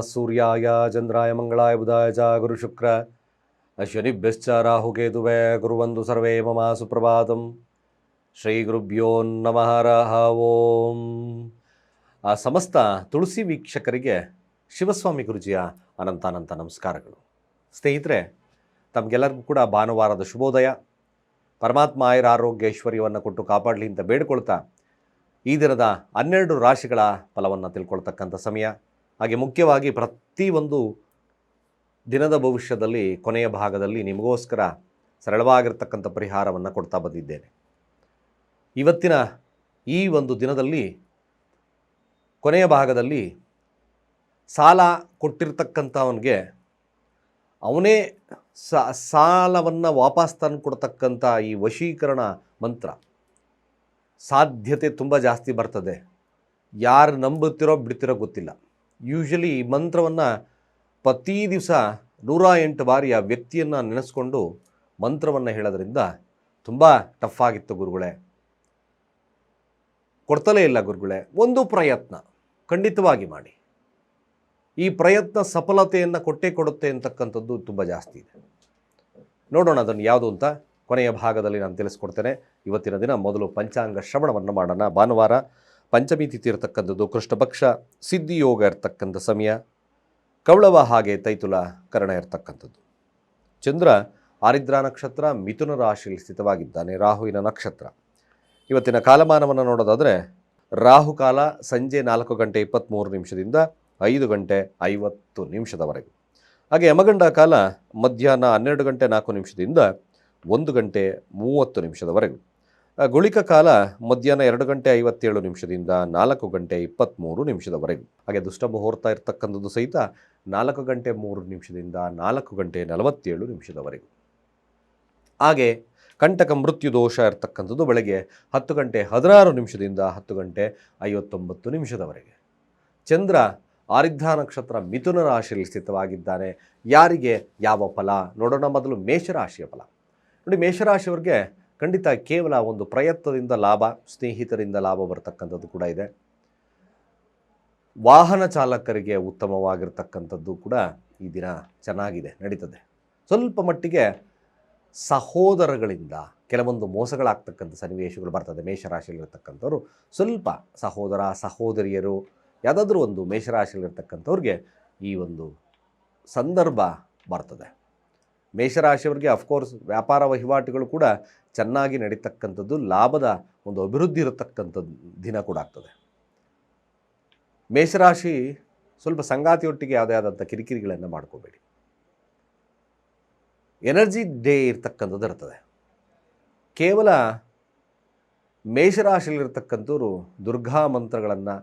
ಸೂರ್ಯಾಯ ಚಂದ್ರಾಯ ಮಂಗಳಾಯ ಬುಧಾಯ ಚ ಗುರುಶುಕ್ರ ಶನಿಭ್ಯಶ್ಚ ರಾಹುಕೇತುವೆ ಗುರುವಂದು ಸರ್ವೇ ಮಮ ಸುಪ್ರಭಾತಂ ಶ್ರೀ ಗುರುಭ್ಯೋ ನಮಃ ರಹ ಓಂ ಆ ಸಮಸ್ತ ತುಳಸಿ ವೀಕ್ಷಕರಿಗೆ ಶಿವಸ್ವಾಮಿ ಗುರುಜಿಯ ಅನಂತಾನಂತ ನಮಸ್ಕಾರಗಳು. ಸ್ನೇಹಿತರೆ, ತಮಗೆಲ್ಲರಿಗೂ ಕೂಡ ಭಾನುವಾರದ ಶುಭೋದಯ. ಪರಮಾತ್ಮ ಆಯರ ಆರೋಗ್ಯ ಐಶ್ವರ್ಯವನ್ನು ಕೊಟ್ಟು ಕಾಪಾಡಲಿ ಅಂತ ಬೇಡಿಕೊಳ್ತಾ ಈ ದಿನದ ಹನ್ನೆರಡು ರಾಶಿಗಳ ಫಲವನ್ನು ತಿಳ್ಕೊಳ್ತಕ್ಕಂಥ ಸಮಯ. ಹಾಗೆ ಮುಖ್ಯವಾಗಿ ಪ್ರತಿಯೊಂದು ದಿನದ ಭವಿಷ್ಯದಲ್ಲಿ ಕೊನೆಯ ಭಾಗದಲ್ಲಿ ನಿಮಗೋಸ್ಕರ ಸರಳವಾಗಿರ್ತಕ್ಕಂಥ ಪರಿಹಾರವನ್ನು ಕೊಡ್ತಾ ಬಂದಿದ್ದೇನೆ. ಇವತ್ತಿನ ಈ ಒಂದು ದಿನದಲ್ಲಿ ಕೊನೆಯ ಭಾಗದಲ್ಲಿ ಸಾಲ ಕೊಟ್ಟಿರ್ತಕ್ಕಂಥವನಿಗೆ ಅವನೇ ಸಾಲವನ್ನು ವಾಪಸ್ ತಂದು ಕೊಡ್ತಕ್ಕಂಥ ಈ ವಶೀಕರಣ ಮಂತ್ರ ಸಾಧ್ಯತೆ ತುಂಬ ಜಾಸ್ತಿ ಬರ್ತದೆ. ಯಾರು ನಂಬುತ್ತಿರೋ ಬಿಡ್ತಿರೋ ಗೊತ್ತಿಲ್ಲ. ಯೂಶಲಿ ಈ ಮಂತ್ರವನ್ನು ಪ್ರತಿ ದಿವಸ ನೂರ ಎಂಟು ಬಾರಿ ಆ ವ್ಯಕ್ತಿಯನ್ನು ನೆನೆಸ್ಕೊಂಡು ಮಂತ್ರವನ್ನು ಹೇಳೋದ್ರಿಂದ ತುಂಬ ಟಫ್ ಆಗಿತ್ತು ಗುರುಗಳೇ ಕೊಡ್ತಲೇ ಇಲ್ಲ ಗುರುಗಳೇ ಒಂದು ಪ್ರಯತ್ನ ಖಂಡಿತವಾಗಿ ಮಾಡಿ ಈ ಪ್ರಯತ್ನ ಸಫಲತೆಯನ್ನು ಕೊಟ್ಟೇ ಕೊಡುತ್ತೆ ಅಂತಕ್ಕಂಥದ್ದು ತುಂಬ ಜಾಸ್ತಿ ಇದೆ ನೋಡೋಣ ಅದನ್ನು ಯಾವುದು ಅಂತ ಕೊನೆಯ ಭಾಗದಲ್ಲಿ ನಾನು ತಿಳಿಸ್ಕೊಡ್ತೇನೆ ಇವತ್ತಿನ ದಿನ ಮೊದಲು ಪಂಚಾಂಗ ಶ್ರವಣವನ್ನು ಮಾಡೋಣ ಭಾನುವಾರ ಪಂಚಮಿ ತಿಥಿ ಇರತಕ್ಕಂಥದ್ದು ಕೃಷ್ಣ ಪಕ್ಷ ಸಿದ್ಧಿಯೋಗ ಇರ್ತಕ್ಕಂಥ ಸಮಯ ಕವಳವ ಹಾಗೆ ತೈತುಲ ಕರಣ ಇರತಕ್ಕಂಥದ್ದು. ಚಂದ್ರ ಆರಿದ್ರ ನಕ್ಷತ್ರ, ಮಿಥುನ ರಾಶಿಯಲ್ಲಿ ಸ್ಥಿತವಾಗಿದ್ದಾನೆ, ರಾಹುವಿನ ನಕ್ಷತ್ರ. ಇವತ್ತಿನ ಕಾಲಮಾನವನ್ನು ನೋಡೋದಾದರೆ ರಾಹುಕಾಲ ಸಂಜೆ ನಾಲ್ಕು ಗಂಟೆ ಇಪ್ಪತ್ತ್ಮೂರು ನಿಮಿಷದಿಂದ ಐದು ಗಂಟೆ ಐವತ್ತು ನಿಮಿಷದವರೆಗೆ. ಹಾಗೆ ಯಮಗಂಡ ಕಾಲ ಮಧ್ಯಾಹ್ನ ಹನ್ನೆರಡು ಗಂಟೆ ನಾಲ್ಕು ನಿಮಿಷದಿಂದ ಒಂದು ಗಂಟೆ ಮೂವತ್ತು ನಿಮಿಷದವರೆಗೂ. ಗುಳಿಕ ಕಾಲ ಮಧ್ಯಾಹ್ನ ಎರಡು ಗಂಟೆ ಐವತ್ತೇಳು ನಿಮಿಷದಿಂದ ನಾಲ್ಕು ಗಂಟೆ ಇಪ್ಪತ್ತ್ಮೂರು ನಿಮಿಷದವರೆಗೂ. ಹಾಗೆ ದುಷ್ಟ ಮುಹೂರ್ತ ಇರ್ತಕ್ಕಂಥದ್ದು ಸಹಿತ ನಾಲ್ಕು ಗಂಟೆ ಮೂರು ನಿಮಿಷದಿಂದ ನಾಲ್ಕು ಗಂಟೆ ನಲವತ್ತೇಳು ನಿಮಿಷದವರೆಗೂ. ಹಾಗೆ ಕಂಟಕ ಮೃತ್ಯು ದೋಷ ಇರತಕ್ಕಂಥದ್ದು ಬೆಳಗ್ಗೆ ಹತ್ತು ಗಂಟೆ ಹದಿನಾರು ನಿಮಿಷದಿಂದ ಹತ್ತು ಗಂಟೆ ಐವತ್ತೊಂಬತ್ತು ನಿಮಿಷದವರೆಗೆ. ಚಂದ್ರ ಆರಿದ್ಧ ನಕ್ಷತ್ರ ಮಿಥುನ ರಾಶಿಯಲ್ಲಿ ಸ್ಥಿತವಾಗಿದ್ದಾನೆ. ಯಾರಿಗೆ? ಯಾವ ಫಲ? ನೋಡೋಣ ಮೊದಲು ಮೇಷರಾಶಿಯ ಫಲ. ನೋಡಿ, ಮೇಷರಾಶಿಯವರಿಗೆ ಖಂಡಿತ ಕೇವಲ ಒಂದು ಪ್ರಯತ್ನದಿಂದ ಲಾಭ, ಸ್ನೇಹಿತರಿಂದ ಲಾಭ ಬರ್ತಕ್ಕಂಥದ್ದು ಕೂಡ ಇದೆ. ವಾಹನ ಚಾಲಕರಿಗೆ ಉತ್ತಮವಾಗಿರ್ತಕ್ಕಂಥದ್ದು ಕೂಡ ಈ ದಿನ ಚೆನ್ನಾಗಿದೆ, ನಡೀತದೆ. ಸ್ವಲ್ಪ ಮಟ್ಟಿಗೆ ಸಹೋದರಗಳಿಂದ ಕೆಲವೊಂದು ಮೋಸಗಳಾಗ್ತಕ್ಕಂಥ ಸನ್ನಿವೇಶಗಳು ಬರ್ತದೆ, ಮೇಷರಾಶಿಯಲ್ಲಿರ್ತಕ್ಕಂಥವ್ರು. ಸ್ವಲ್ಪ ಸಹೋದರ, ಸಹೋದರಿಯರು, ಯಾವುದಾದ್ರೂ ಒಂದು ಮೇಷರಾಶಿಯಲ್ಲಿರ್ತಕ್ಕಂಥವ್ರಿಗೆ ಈ ಒಂದು ಸಂದರ್ಭ ಬರ್ತದೆ. ಮೇಷರಾಶಿಯವರಿಗೆ ಅಫ್ಕೋರ್ಸ್ ವ್ಯಾಪಾರ ವಹಿವಾಟುಗಳು ಕೂಡ ಚೆನ್ನಾಗಿ ನಡೀತಕ್ಕಂಥದ್ದು, ಲಾಭದ ಒಂದು ಅಭಿವೃದ್ಧಿ ಇರತಕ್ಕಂಥದ್ದು ದಿನ ಕೂಡ ಆಗ್ತದೆ. ಮೇಷರಾಶಿ ಸ್ವಲ್ಪ ಸಂಗಾತಿಯೊಟ್ಟಿಗೆ ಯಾವುದೇ ಆದಂಥ ಕಿರಿಕಿರಿಗಳನ್ನು ಮಾಡ್ಕೋಬೇಡಿ. ಎನರ್ಜಿ ಡೇ ಇರ್ತಕ್ಕಂಥದ್ದು ಇರ್ತದೆ. ಕೇವಲ ಮೇಷರಾಶಿಯಲ್ಲಿರ್ತಕ್ಕಂಥವ್ರು ದುರ್ಗಾ ಮಂತ್ರಗಳನ್ನು,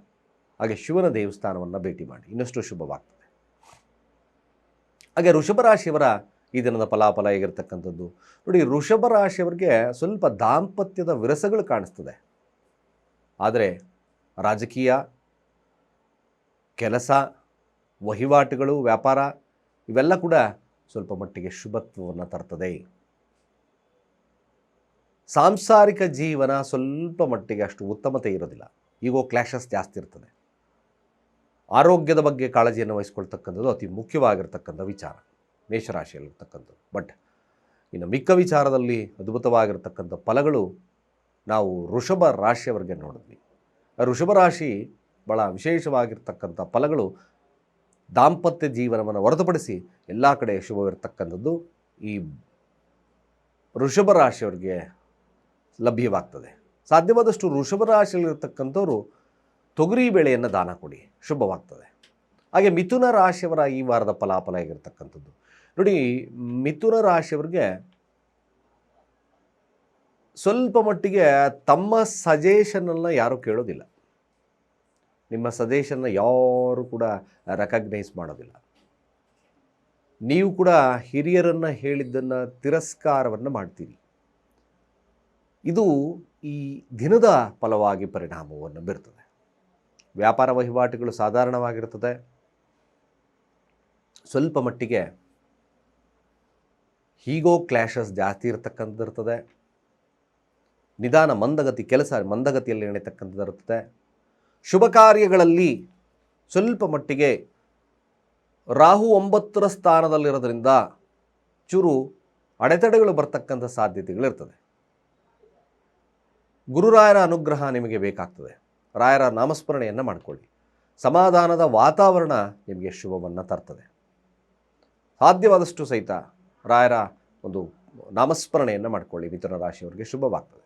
ಹಾಗೆ ಶಿವನ ದೇವಸ್ಥಾನವನ್ನು ಭೇಟಿ ಮಾಡಿ, ಇನ್ನಷ್ಟು ಶುಭವಾಗ್ತದೆ. ಹಾಗೆ ಋಷಭ ರಾಶಿಯವರ ಈ ದಿನದ ಫಲಾಫಲ ಹೇಗಿರ್ತಕ್ಕಂಥದ್ದು? ನೋಡಿ ಋಷಭ ರಾಶಿಯವರಿಗೆ ಸ್ವಲ್ಪ ದಾಂಪತ್ಯದ ವಿರಸಗಳು ಕಾಣಿಸ್ತದೆ. ಆದರೆ ರಾಜಕೀಯ, ಕೆಲಸ, ವಹಿವಾಟುಗಳು, ವ್ಯಾಪಾರ, ಇವೆಲ್ಲ ಕೂಡ ಸ್ವಲ್ಪ ಮಟ್ಟಿಗೆ ಶುಭತ್ವವನ್ನು ತರ್ತದೆ. ಸಾಂಸಾರಿಕ ಜೀವನ ಸ್ವಲ್ಪ ಮಟ್ಟಿಗೆ ಅಷ್ಟು ಉತ್ತಮತೆ ಇರೋದಿಲ್ಲ. ಈಗೋ ಕ್ಲ್ಯಾಶಸ್ ಜಾಸ್ತಿ ಇರ್ತದೆ. ಆರೋಗ್ಯದ ಬಗ್ಗೆ ಕಾಳಜಿಯನ್ನು ವಹಿಸ್ಕೊಳ್ತಕ್ಕಂಥದ್ದು ಅತಿ ಮುಖ್ಯವಾಗಿರ್ತಕ್ಕಂಥ ವಿಚಾರ. ಮೇಷರಾಶಿಯಲ್ಲಿರ್ತಕ್ಕಂಥದ್ದು. ಬಟ್ ಇನ್ನು ಮಿಕ್ಕ ವಿಚಾರದಲ್ಲಿ ಅದ್ಭುತವಾಗಿರ್ತಕ್ಕಂಥ ಫಲಗಳು ನಾವು ಋಷಭ ರಾಶಿಯವರಿಗೆ ನೋಡಿದ್ವಿ. ಆ ಋಷಭ ರಾಶಿ ಭಾಳ ವಿಶೇಷವಾಗಿರ್ತಕ್ಕಂಥ ಫಲಗಳು ದಾಂಪತ್ಯ ಜೀವನವನ್ನು ಹೊರತುಪಡಿಸಿ ಎಲ್ಲ ಕಡೆ ಶುಭವಿರ್ತಕ್ಕಂಥದ್ದು ಈ ಋಷಭ ರಾಶಿಯವರಿಗೆ ಲಭ್ಯವಾಗ್ತದೆ. ಸಾಧ್ಯವಾದಷ್ಟು ಋಷಭ ರಾಶಿಯಲ್ಲಿರ್ತಕ್ಕಂಥವರು ತೊಗರಿ ಬೆಳೆಯನ್ನು ದಾನ ಕೊಡಿ, ಶುಭವಾಗ್ತದೆ. ಹಾಗೆ ಮಿಥುನ ರಾಶಿಯವರ ಈ ವಾರದ ಫಲಾಫಲ ಹೇಗಿರ್ತಕ್ಕಂಥದ್ದು ನೋಡಿ, ಮಿಥುನ ರಾಶಿಯವ್ರಿಗೆ ಸ್ವಲ್ಪ ಮಟ್ಟಿಗೆ ತಮ್ಮ ಸಜೆಷನನ್ನು ಯಾರೂ ಕೇಳೋದಿಲ್ಲ. ನಿಮ್ಮ ಸಜೆಷನ್ನ ಯಾರು ಕೂಡ ರೆಕಗ್ನೈಸ್ ಮಾಡೋದಿಲ್ಲ. ನೀವು ಕೂಡ ಹಿರಿಯರನ್ನು ಹೇಳಿದ್ದನ್ನು ತಿರಸ್ಕಾರವನ್ನು ಮಾಡ್ತೀರಿ. ಇದು ಈ ದಿನದ ಫಲವಾಗಿ ಪರಿಣಾಮವನ್ನು ಬೀರ್ತದೆ. ವ್ಯಾಪಾರ ವಹಿವಾಟುಗಳು ಸಾಧಾರಣವಾಗಿರ್ತದೆ. ಸ್ವಲ್ಪ ಮಟ್ಟಿಗೆ ಹೀಗೋ ಕ್ಲ್ಯಾಶಸ್ ಜಾಸ್ತಿ ಇರತಕ್ಕಂಥದ್ದು ಇರ್ತದೆ. ನಿಧಾನ ಮಂದಗತಿ, ಕೆಲಸ ಮಂದಗತಿಯಲ್ಲಿ ನಡೀತಕ್ಕಂಥದ್ದು ಇರುತ್ತದೆ ಶುಭ ಕಾರ್ಯಗಳಲ್ಲಿ ಸ್ವಲ್ಪ ಮಟ್ಟಿಗೆ ರಾಹು ಒಂಬತ್ತರ ಸ್ಥಾನದಲ್ಲಿರೋದ್ರಿಂದ ಚೂರು ಅಡೆತಡೆಗಳು ಬರ್ತಕ್ಕಂಥ ಸಾಧ್ಯತೆಗಳಿರ್ತದೆ ಗುರುರಾಯರ ಅನುಗ್ರಹ ನಿಮಗೆ ಬೇಕಾಗ್ತದೆ. ರಾಯರ ನಾಮಸ್ಮರಣೆಯನ್ನು ಮಾಡಿಕೊಳ್ಳಿ. ಸಮಾಧಾನದ ವಾತಾವರಣ ನಿಮಗೆ ಶುಭವನ್ನು ತರ್ತದೆ. ಸಾಧ್ಯವಾದಷ್ಟು ಸಹಿತ ರಾಯರ ಒಂದು ನಾಮಸ್ಮರಣೆಯನ್ನು ಮಾಡಿಕೊಳ್ಳಿ, ಮಿಥುನ ರಾಶಿಯವರಿಗೆ ಶುಭವಾಗ್ತದೆ.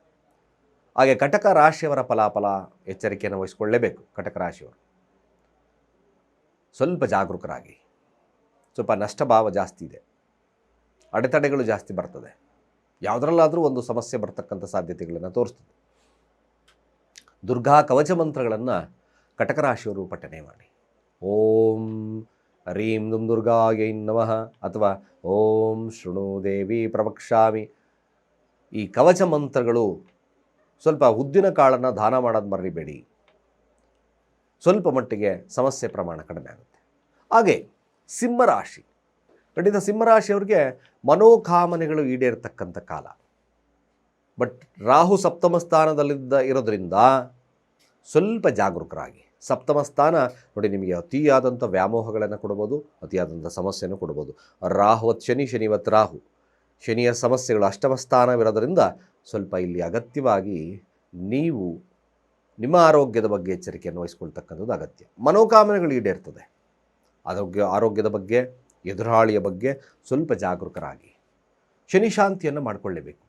ಹಾಗೆ ಕಟಕ ರಾಶಿಯವರ ಫಲಾಫಲ ಎಚ್ಚರಿಕೆಯನ್ನು ವಹಿಸಿಕೊಳ್ಳಲೇಬೇಕು ಕಟಕ ರಾಶಿಯವರು. ಸ್ವಲ್ಪ ಜಾಗರೂಕರಾಗಿ. ಸ್ವಲ್ಪ ನಷ್ಟಭಾವ ಜಾಸ್ತಿ ಇದೆ. ಅಡೆತಡೆಗಳು ಜಾಸ್ತಿ ಬರ್ತದೆ. ಯಾವುದರಲ್ಲಾದರೂ ಒಂದು ಸಮಸ್ಯೆ ಬರ್ತಕ್ಕಂಥ ಸಾಧ್ಯತೆಗಳನ್ನು ತೋರಿಸ್ತದೆ. ದುರ್ಗಾ ಕವಚ ಮಂತ್ರಗಳನ್ನು ಕಟಕ ರಾಶಿಯವರು ಪಠನೆ ಮಾಡಿ. ಓಂ ಹರೀಂ ದುಂ ದುರ್ಗಾಯೈ ನಮಃ ಅಥವಾ ಓಂ ಶೃಣು ದೇವಿ ಪ್ರವಕ್ಷಾಮಿ ಈ ಕವಚ ಮಂತ್ರಗಳು ಸ್ವಲ್ಪ ಉದ್ದಿನ ಕಾಳನ್ನು ದಾನ ಮಾಡೋದು ಮರಿಬೇಡಿ. ಸ್ವಲ್ಪ ಮಟ್ಟಿಗೆ ಸಮಸ್ಯೆ ಪ್ರಮಾಣ ಕಡಿಮೆ ಆಗುತ್ತೆ. ಹಾಗೆ ಸಿಂಹರಾಶಿ ಖಂಡಿತ ಸಿಂಹರಾಶಿಯವ್ರಿಗೆ ಮನೋಕಾಮನೆಗಳು ಈಡೇರ್ತಕ್ಕಂಥ ಕಾಲ. ಬಟ್ ರಾಹು ಸಪ್ತಮ ಸ್ಥಾನದಲ್ಲಿದ್ದ ಇರೋದ್ರಿಂದ ಸ್ವಲ್ಪ ಜಾಗರೂಕರಾಗಿ. ಸಪ್ತಮ ಸ್ಥಾನ. ನೋಡಿ, ನಿಮಗೆ ಅತಿಯಾದಂಥ ವ್ಯಾಮೋಹಗಳನ್ನು ಕೊಡ್ಬೋದು, ಅತಿಯಾದಂಥ ಸಮಸ್ಯೆಯನ್ನು ಕೊಡ್ಬೋದು. ರಾಹುವತ್ ಶನಿ ಶನಿವತ್ ರಾಹು. ಶನಿಯ ಸಮಸ್ಯೆಗಳು ಅಷ್ಟಮ ಸ್ಥಾನವಿರೋದರಿಂದ ಸ್ವಲ್ಪ ಇಲ್ಲಿ ಅಗತ್ಯವಾಗಿ ನೀವು ನಿಮ್ಮ ಆರೋಗ್ಯದ ಬಗ್ಗೆ ಎಚ್ಚರಿಕೆಯನ್ನು ವಹಿಸ್ಕೊಳ್ತಕ್ಕಂಥದ್ದು ಅಗತ್ಯ. ಮನೋಕಾಮನೆಗಳು ಈಡೇರ್ತದೆ. ಆರೋಗ್ಯ, ಆರೋಗ್ಯದ ಬಗ್ಗೆ, ಎದುರಾಳಿಯ ಬಗ್ಗೆ ಸ್ವಲ್ಪ ಜಾಗರೂಕರಾಗಿ ಶನಿ ಶಾಂತಿಯನ್ನು ಮಾಡಿಕೊಳ್ಳಲೇಬೇಕು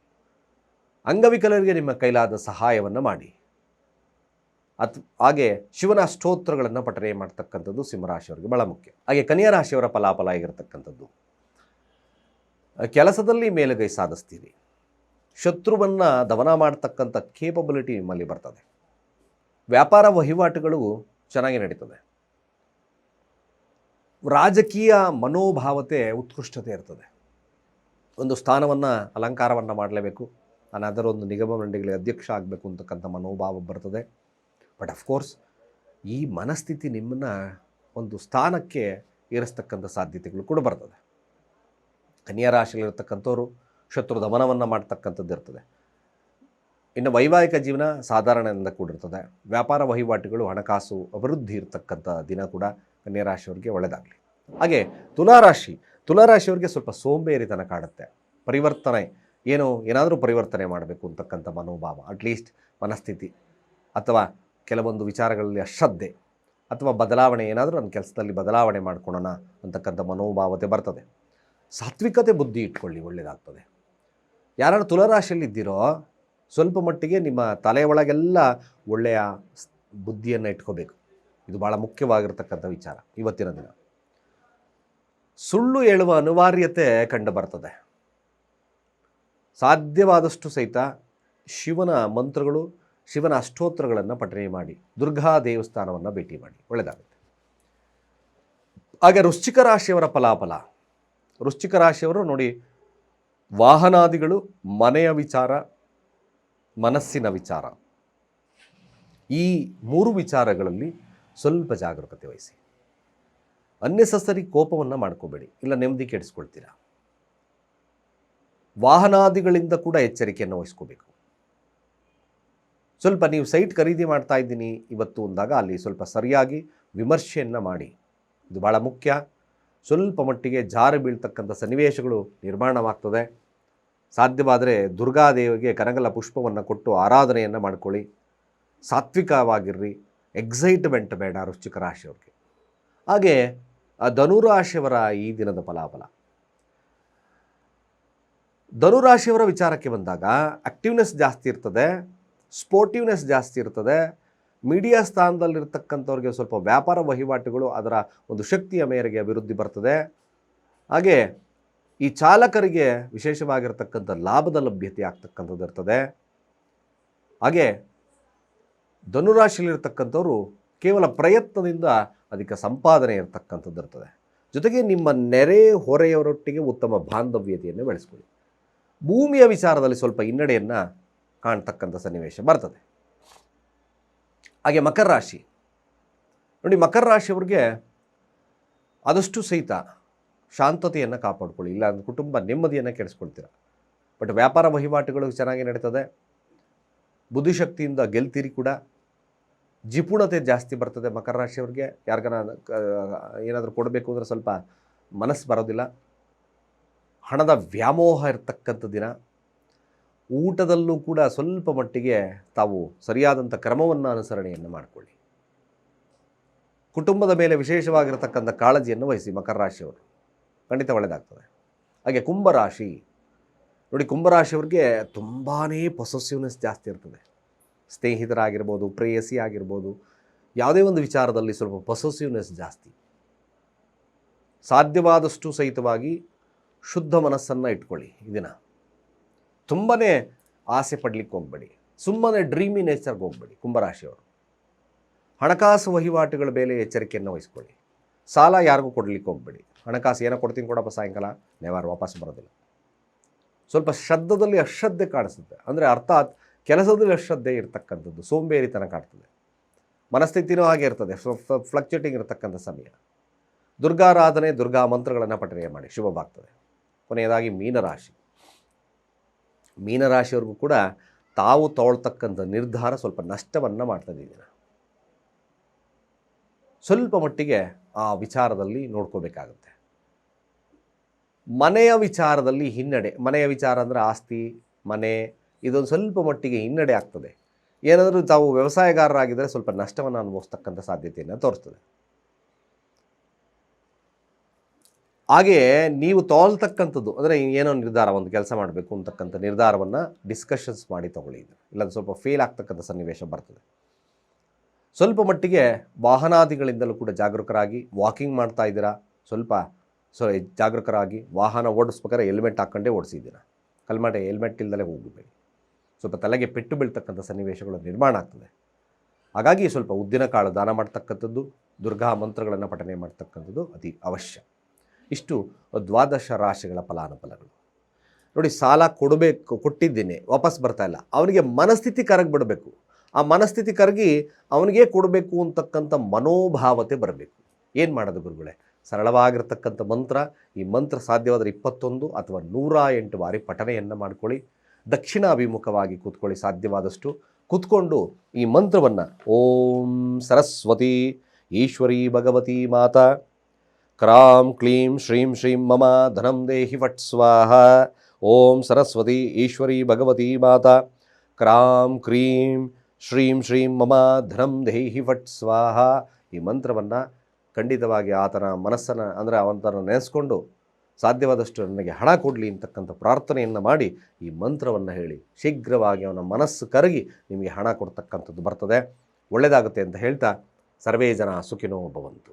ಅಂಗವಿಕಲರಿಗೆ ನಿಮ್ಮ ಕೈಲಾದ ಸಹಾಯವನ್ನು ಮಾಡಿ. ಅತ್ ಹಾಗೆ ಶಿವನ ಸ್ತೋತ್ರಗಳನ್ನು ಪಠನೆ ಮಾಡ್ತಕ್ಕಂಥದ್ದು ಸಿಂಹರಾಶಿಯವರಿಗೆ ಬಹಳ ಮುಖ್ಯ. ಹಾಗೆ ಕನ್ಯಾ ರಾಶಿಯವರ ಫಲಾಫಲ ಆಗಿರತಕ್ಕಂಥದ್ದು. ಕೆಲಸದಲ್ಲಿ ಮೇಲುಗೈ ಸಾಧಿಸ್ತೀರಿ. ಶತ್ರುವನ್ನು ದಮನ ಮಾಡ್ತಕ್ಕಂಥ ಕೇಪಬಿಲಿಟಿ ನಿಮ್ಮಲ್ಲಿ ಬರ್ತದೆ. ವ್ಯಾಪಾರ ವಹಿವಾಟುಗಳು ಚೆನ್ನಾಗಿ ನಡೀತದೆ. ರಾಜಕೀಯ ಮನೋಭಾವತೆ ಉತ್ಕೃಷ್ಟತೆ ಇರ್ತದೆ. ಒಂದು ಸ್ಥಾನವನ್ನು ಅಲಂಕಾರವನ್ನು ಮಾಡಲೇಬೇಕು. ನಾನು ಅದರ ಒಂದು ನಿಗಮ ಮಂಡಳಿಗಳಿಗೆ ಅಧ್ಯಕ್ಷ ಆಗಬೇಕು ಅಂತಕ್ಕಂಥ ಮನೋಭಾವ ಬರ್ತದೆ. ಬಟ್ ಅಫ್ಕೋರ್ಸ್ ಈ ಮನಸ್ಥಿತಿ ನಿಮ್ಮನ್ನು ಒಂದು ಸ್ಥಾನಕ್ಕೆ ಏರಿಸ್ತಕ್ಕಂಥ ಸಾಧ್ಯತೆಗಳು ಕೂಡ ಬರ್ತದೆ. ಕನ್ಯಾ ರಾಶಿಯಲ್ಲಿರ್ತಕ್ಕಂಥವ್ರು ಶತ್ರು ದಮನವನ್ನು ಮಾಡ್ತಕ್ಕಂಥದ್ದು ಇರ್ತದೆ. ಇನ್ನು ವೈವಾಹಿಕ ಜೀವನ ಸಾಧಾರಣದಿಂದ ಕೂಡಿರ್ತದೆ. ವ್ಯಾಪಾರ ವಹಿವಾಟುಗಳು, ಹಣಕಾಸು ಅಭಿವೃದ್ಧಿ ಇರತಕ್ಕಂಥ ದಿನ ಕೂಡ ಕನ್ಯಾ ರಾಶಿಯವರಿಗೆ ಒಳ್ಳೆಯದಾಗಲಿ ಹಾಗೆ ತುಲಾರಾಶಿ ತುಲಾರಾಶಿಯವರಿಗೆ ಸ್ವಲ್ಪ ಸೋಂಬೇರಿತನ ಕಾಡುತ್ತೆ. ಪರಿವರ್ತನೆ, ಏನು, ಏನಾದರೂ ಪರಿವರ್ತನೆ ಮಾಡಬೇಕು ಅಂತಕ್ಕಂಥ ಮನೋಭಾವ ಅಟ್ಲೀಸ್ಟ್ ಮನಸ್ಥಿತಿ. ಅಥವಾ ಕೆಲವೊಂದು ವಿಚಾರಗಳಲ್ಲಿ ಅಶ್ರದ್ಧೆ ಅಥವಾ ಬದಲಾವಣೆ ಏನಾದರೂ ನನ್ನ ಕೆಲಸದಲ್ಲಿ ಬದಲಾವಣೆ ಮಾಡ್ಕೊಳ್ಳೋಣ ಅಂತಕ್ಕಂಥ ಮನೋಭಾವತೆ ಬರ್ತದೆ. ಸಾತ್ವಿಕತೆ ಬುದ್ಧಿ ಇಟ್ಕೊಳ್ಳಿ ಒಳ್ಳೆಯದಾಗ್ತದೆ ಯಾರು ತುಲರಾಶಿಯಲ್ಲಿ ಇದ್ದೀರೋ, ಸ್ವಲ್ಪ ಮಟ್ಟಿಗೆ ನಿಮ್ಮ ತಲೆ ಒಳಗೆಲ್ಲ ಒಳ್ಳೆಯ ಬುದ್ಧಿಯನ್ನು ಇಟ್ಕೋಬೇಕು. ಇದು ಭಾಳ ಮುಖ್ಯವಾಗಿರ್ತಕ್ಕಂಥ ವಿಚಾರ ಇವತ್ತಿನ ದಿನ. ಸುಳ್ಳು ಹೇಳುವ ಅನಿವಾರ್ಯತೆ ಕಂಡು ಬರ್ತದೆ. ಸಾಧ್ಯವಾದಷ್ಟು ಸಹಿತ ಶಿವನ ಮಂತ್ರಗಳು ಶಿವನ ಅಷ್ಟೋತ್ರಗಳನ್ನು ಪಠನೆ ಮಾಡಿ, ದುರ್ಗಾ ದೇವಸ್ಥಾನವನ್ನು ಭೇಟಿ ಮಾಡಿ. ಒಳ್ಳೆಯದಾಗುತ್ತೆ ಹಾಗೆ ವೃಶ್ಚಿಕ ರಾಶಿಯವರ ಫಲಾಫಲ. ವೃಶ್ಚಿಕ ರಾಶಿಯವರು ನೋಡಿ, ವಾಹನಾದಿಗಳು ಮನೆಯ ವಿಚಾರ, ಮನಸ್ಸಿನ ವಿಚಾರ. ಈ ಮೂರು ವಿಚಾರಗಳಲ್ಲಿ ಸ್ವಲ್ಪ ಜಾಗರೂಕತೆ ವಹಿಸಿ. ಅನ್ನೆಸಸರಿ ಕೋಪವನ್ನು ಮಾಡ್ಕೋಬೇಡಿ, ಇಲ್ಲ ನೆಮ್ಮದಿ ಕೆಡಿಸ್ಕೊಳ್ತೀರಾ? ವಾಹನಾದಿಗಳಿಂದ ಕೂಡ ಎಚ್ಚರಿಕೆಯನ್ನು ವಹಿಸ್ಕೋಬೇಕು. ಸ್ವಲ್ಪ ನೀವು ಸೈಟ್ ಖರೀದಿ ಮಾಡ್ತಾ ಇದ್ದೀನಿ ಇವತ್ತು ಅಂದಾಗ ಅಲ್ಲಿ ಸ್ವಲ್ಪ ಸರಿಯಾಗಿ ವಿಮರ್ಶೆಯನ್ನು ಮಾಡಿ. ಇದು ಭಾಳ ಮುಖ್ಯ. ಸ್ವಲ್ಪ ಮಟ್ಟಿಗೆ ಜಾರು ಬೀಳ್ತಕ್ಕಂಥ ಸನ್ನಿವೇಶಗಳು ನಿರ್ಮಾಣವಾಗ್ತದೆ. ಸಾಧ್ಯವಾದರೆ ದುರ್ಗಾದೇವಿಗೆ ಕನಗಲ ಪುಷ್ಪವನ್ನು ಕೊಟ್ಟು ಆರಾಧನೆಯನ್ನು ಮಾಡ್ಕೊಳ್ಳಿ. ಸಾತ್ವಿಕವಾಗಿರ್ರಿ. ಎಕ್ಸೈಟ್ಮೆಂಟ್ ಬೇಡ ವೃಶ್ಚಿಕ ರಾಶಿಯವ್ರಿಗೆ ಹಾಗೆ ಆ ಧನುರಾಶಿಯವರ ಈ ದಿನದ ಫಲಾಫಲ. ಧನುರಾಶಿಯವರ ವಿಚಾರಕ್ಕೆ ಬಂದಾಗ ಆಕ್ಟಿವ್ನೆಸ್ ಜಾಸ್ತಿ ಇರ್ತದೆ. ಸ್ಪೋರ್ಟಿವ್ನೆಸ್ ಜಾಸ್ತಿ ಇರ್ತದೆ. ಮೀಡಿಯಾ ಸ್ಥಾನದಲ್ಲಿರ್ತಕ್ಕಂಥವ್ರಿಗೆ ಸ್ವಲ್ಪ ವ್ಯಾಪಾರ ವಹಿವಾಟುಗಳು ಅದರ ಒಂದು ಶಕ್ತಿಯ ಮೇರೆಗೆ ಅಭಿವೃದ್ಧಿ ಬರ್ತದೆ. ಹಾಗೆ ಈ ಚಾಲಕರಿಗೆ ವಿಶೇಷವಾಗಿರ್ತಕ್ಕಂಥ ಲಾಭದ ಲಭ್ಯತೆ ಆಗ್ತಕ್ಕಂಥದ್ದು ಇರ್ತದೆ. ಹಾಗೆ ಧನುರಾಶಿಯಲ್ಲಿರ್ತಕ್ಕಂಥವ್ರು ಕೇವಲ ಪ್ರಯತ್ನದಿಂದ ಅದಕ್ಕೆ ಸಂಪಾದನೆ ಇರತಕ್ಕಂಥದ್ದು ಇರ್ತದೆ. ಜೊತೆಗೆ ನಿಮ್ಮ ನೆರೆ ಹೊರೆಯವರೊಟ್ಟಿಗೆ ಉತ್ತಮ ಬಾಂಧವ್ಯತೆಯನ್ನು ಬೆಳೆಸ್ಕೊಳ್ಳಿ. ಭೂಮಿಯ ವಿಚಾರದಲ್ಲಿ ಸ್ವಲ್ಪ ಹಿನ್ನಡೆಯನ್ನು ಕಾಣ್ತಕ್ಕಂಥ ಸನ್ನಿವೇಶ ಬರ್ತದೆ. ಹಾಗೆ ಮಕರ ರಾಶಿ. ನೋಡಿ, ಮಕರ ರಾಶಿಯವ್ರಿಗೆ ಆದಷ್ಟು ಸಹಿತ ಶಾಂತತೆಯನ್ನು ಕಾಪಾಡ್ಕೊಳ್ಳಿ. ಇಲ್ಲ ಅಂದ್ರೆ ಕುಟುಂಬ ನೆಮ್ಮದಿಯನ್ನು ಕೆಡಿಸ್ಕೊಳ್ತೀರ. ಬಟ್ ವ್ಯಾಪಾರ ವಹಿವಾಟುಗಳು ಚೆನ್ನಾಗಿ ನಡೀತದೆ. ಬುದ್ಧಿಶಕ್ತಿಯಿಂದ ಗೆಲ್ತೀರಿ ಕೂಡ. ಜಿಪುಣತೆ ಜಾಸ್ತಿ ಬರ್ತದೆ ಮಕರ ರಾಶಿಯವ್ರಿಗೆ. ಯಾರಿಗಾನ ಏನಾದರೂ ಕೊಡಬೇಕು ಅಂದರೆ ಸ್ವಲ್ಪ ಮನಸ್ಸು ಬರೋದಿಲ್ಲ. ಹಣದ ವ್ಯಾಮೋಹ ಇರತಕ್ಕಂಥ ದಿನ. ಊಟದಲ್ಲೂ ಕೂಡ ಸ್ವಲ್ಪ ಮಟ್ಟಿಗೆ ತಾವು ಸರಿಯಾದಂಥ ಕ್ರಮವನ್ನು ಅನುಸರಣೆಯನ್ನು ಮಾಡಿಕೊಳ್ಳಿ. ಕುಟುಂಬದ ಮೇಲೆ ವಿಶೇಷವಾಗಿರತಕ್ಕಂಥ ಕಾಳಜಿಯನ್ನು ವಹಿಸಿ ಮಕರ ರಾಶಿಯವರು. ಖಂಡಿತ ಒಳ್ಳೆಯದಾಗ್ತದೆ ಹಾಗೆ ಕುಂಭರಾಶಿ ನೋಡಿ ಕುಂಭರಾಶಿಯವ್ರಿಗೆ ತುಂಬಾ ಪೊಸೆಸಿವ್ನೆಸ್ ಜಾಸ್ತಿ ಇರ್ತದೆ. ಸ್ನೇಹಿತರಾಗಿರ್ಬೋದು, ಪ್ರೇಯಸಿ ಆಗಿರ್ಬೋದು, ಯಾವುದೇ ಒಂದು ವಿಚಾರದಲ್ಲಿ ಸ್ವಲ್ಪ ಪೊಸೆಸಿವ್ನೆಸ್ ಜಾಸ್ತಿ. ಸಾಧ್ಯವಾದಷ್ಟು ಸಹಿತವಾಗಿ ಶುದ್ಧ ಮನಸ್ಸನ್ನು ಇಟ್ಕೊಳ್ಳಿ ಇದನ್ನು ದಿನ. ತುಂಬಾ ಆಸೆ ಪಡ್ಲಿಕ್ಕೆ ಹೋಗಬೇಡಿ. ಸುಮ್ಮನೆ ಡ್ರೀಮಿ ನೇಚರ್ಗೆ ಹೋಗಬೇಡಿ ಕುಂಭರಾಶಿಯವರು. ಹಣಕಾಸು ವಹಿವಾಟುಗಳ ಮೇಲೆ ಎಚ್ಚರಿಕೆಯನ್ನು ವಹಿಸ್ಕೊಳ್ಳಿ. ಸಾಲ ಯಾರಿಗೂ ಕೊಡಲಿಕ್ಕೆ ಹೋಗಬೇಡಿ. ಹಣಕಾಸು ಏನೋ ಕೊಡ್ತೀನಿ ಕೊಡಪ್ಪ ಸಾಯಂಕಾಲ, ನೆವಾರು ವಾಪಸ್ ಬರೋದಿಲ್ಲ. ಸ್ವಲ್ಪ ಶ್ರದ್ಧದಲ್ಲಿ ಅಶ್ರದ್ಧೆ ಕಾಣಿಸುತ್ತೆ. ಅಂದರೆ ಅರ್ಥಾತ್ ಕೆಲಸದಲ್ಲಿ ಅಶ್ರದ್ಧೆ ಇರತಕ್ಕಂಥದ್ದು, ಸೋಂಬೇರಿತನ ಕಾಡ್ತದೆ ಮನಸ್ಥಿತಿನೂ ಹಾಗೆ ಇರ್ತದೆ ಫ್ಲಕ್ಚುಯೇಟಿಂಗ್ ಇರತಕ್ಕಂಥ ಸಮಯ. ದುರ್ಗಾರಾಧನೆ, ದುರ್ಗಾ ಮಂತ್ರಗಳನ್ನು ಪಠನೆ ಮಾಡಿ ಶುಭವಾಗ್ತದೆ ಕೊನೆಯದಾಗಿ ಮೀನರಾಶಿ. ಮೀನರಾಶಿಯವ್ರಿಗೂ ಕೂಡ ತಾವು ತಗೊಳ್ತಕ್ಕಂಥ ನಿರ್ಧಾರ ಸ್ವಲ್ಪ ನಷ್ಟವನ್ನು ಮಾಡ್ತದೆ ಸ್ವಲ್ಪ ಮಟ್ಟಿಗೆ ಆ ವಿಚಾರದಲ್ಲಿ ನೋಡ್ಕೋಬೇಕಾಗುತ್ತೆ. ಮನೆಯ ವಿಚಾರದಲ್ಲಿ ಹಿನ್ನಡೆ, ಮನೆಯ ವಿಚಾರ ಅಂದರೆ ಆಸ್ತಿ, ಮನೆ, ಇದೊಂದು ಸ್ವಲ್ಪ ಮಟ್ಟಿಗೆ ಹಿನ್ನಡೆ ಆಗ್ತದೆ. ಏನಾದರೂ ತಾವು ವ್ಯವಸಾಯಗಾರರಾಗಿದ್ದರೆ ಸ್ವಲ್ಪ ನಷ್ಟವನ್ನು ಅನುಭವಿಸ್ತಕ್ಕಂಥ ಸಾಧ್ಯತೆಯನ್ನು ತೋರಿಸ್ತದೆ. ಹಾಗೆಯೇ ನೀವು ತೋಲ್ತಕ್ಕಂಥದ್ದು, ಅಂದರೆ ಏನೋ ನಿರ್ಧಾರ, ಒಂದು ಕೆಲಸ ಮಾಡಬೇಕು ಅಂತಕ್ಕಂಥ ನಿರ್ಧಾರವನ್ನು ಡಿಸ್ಕಷನ್ಸ್ ಮಾಡಿ ತಗೊಳ್ಳಿ. ಇಲ್ಲಾಂದ್ರೆ ಸ್ವಲ್ಪ ಫೇಲ್ ಆಗ್ತಕ್ಕಂಥ ಸನ್ನಿವೇಶ ಬರ್ತದೆ. ಸ್ವಲ್ಪ ಮಟ್ಟಿಗೆ ವಾಹನಾದಿಗಳಿಂದಲೂ ಕೂಡ ಜಾಗರೂಕರಾಗಿ ವಾಕಿಂಗ್ ಮಾಡ್ತಾ ಇದ್ದೀರಾ? ಸ್ವಲ್ಪ ಸೊ ಜಾಗರೂಕರಾಗಿ ವಾಹನ ಓಡಿಸ್ಬೇಕಾದ್ರೆ ಹೆಲ್ಮೆಟ್ ಹಾಕ್ಕೊಂಡೇ ಓಡಿಸಿದ್ದೀರಾ? ಕಲ್ಮಾಟೆ ಹೆಲ್ಮೆಟ್ ಇಲ್ದಲೇ ಹೋಗಬೇಡಿ ಸ್ವಲ್ಪ ತಲೆಗೆ ಪೆಟ್ಟು ಬೀಳ್ತಕ್ಕಂಥ ಸನ್ನಿವೇಶಗಳು ನಿರ್ಮಾಣ ಆಗ್ತದೆ. ಹಾಗಾಗಿ ಸ್ವಲ್ಪ ಉದ್ದಿನ ಕಾಳು ದಾನ ಮಾಡ್ತಕ್ಕಂಥದ್ದು, ದುರ್ಗಾ ಮಂತ್ರಗಳನ್ನು ಪಠನೆ ಮಾಡ್ತಕ್ಕಂಥದ್ದು ಅತಿ ಅವಶ್ಯ. ಇಷ್ಟು ದ್ವಾದಶ ರಾಶಿಗಳ ಫಲಾನುಫಲಗಳು. ನೋಡಿ, ಸಾಲ ಕೊಡಬೇಕು, ಕೊಟ್ಟಿದ್ದೀನಿ, ವಾಪಸ್ ಬರ್ತಾ ಇಲ್ಲ. ಅವನಿಗೆ ಮನಸ್ಥಿತಿ ಕರಗಿಬಿಡಬೇಕು ಆ ಮನಸ್ಥಿತಿ ಕರಗಿ ಅವನಿಗೆ ಕೊಡಬೇಕು ಅಂತಕ್ಕಂಥ ಮನೋಭಾವತೆ ಬರಬೇಕು. ಏನು ಮಾಡೋದು ಗುರುಗಳೇ? ಸರಳವಾಗಿರ್ತಕ್ಕಂಥ ಮಂತ್ರ, ಈ ಮಂತ್ರ ಸಾಧ್ಯವಾದರೆ ಇಪ್ಪತ್ತೊಂದು ಅಥವಾ ನೂರ ಎಂಟು ಬಾರಿ ಪಠನೆಯನ್ನು ಮಾಡ್ಕೊಳ್ಳಿ. ದಕ್ಷಿಣಾಭಿಮುಖವಾಗಿ ಕೂತ್ಕೊಳ್ಳಿ, ಸಾಧ್ಯವಾದಷ್ಟು. ಕೂತ್ಕೊಂಡು ಈ ಮಂತ್ರವನ್ನು ಓಂ ಸರಸ್ವತಿ, ಈಶ್ವರಿ ಭಗವತಿ ಮಾತಾ. ಕ್ರಾಂ ಕ್ಲೀಂ ಶ್ರೀಂ ಶ್ರೀಂ ಮಮ ಧನಂ ದೇಹಿ ಫಟ್ ಸ್ವಾಹ ಓಂ ಸರಸ್ವತಿ ಈಶ್ವರಿ ಭಗವತಿ ಮಾತಾ ಕ್ರಾಂ ಕ್ರೀಂ ಶ್ರೀಂ ಶ್ರೀಂ ಮಮ ಧನಂ ದೇಹಿ ಫಟ್ ಸ್ವಾಹ ಈ ಮಂತ್ರವನ್ನು ಖಂಡಿತವಾಗಿ ಆತನ ಮನಸ್ಸನ್ನು ಅಂದರೆ ಅವನ ನೆನೆಸ್ಕೊಂಡು ಸಾಧ್ಯವಾದಷ್ಟು ನನಗೆ ಹಣ ಕೊಡಲಿ ಅಂತಕ್ಕಂಥ ಪ್ರಾರ್ಥನೆಯನ್ನು ಮಾಡಿ ಈ ಮಂತ್ರವನ್ನು ಹೇಳಿ ಶೀಘ್ರವಾಗಿ ಅವನ ಮನಸ್ಸು ಕರಗಿ ನಿಮಗೆ ಹಣ ಕೊಡ್ತಕ್ಕಂಥದ್ದು ಬರ್ತದೆ. ಒಳ್ಳೆಯದಾಗುತ್ತೆ ಅಂತ ಹೇಳ್ತಾ ಸರ್ವೇ ಜನ ಸುಖಿನೋ ಭವಂತು.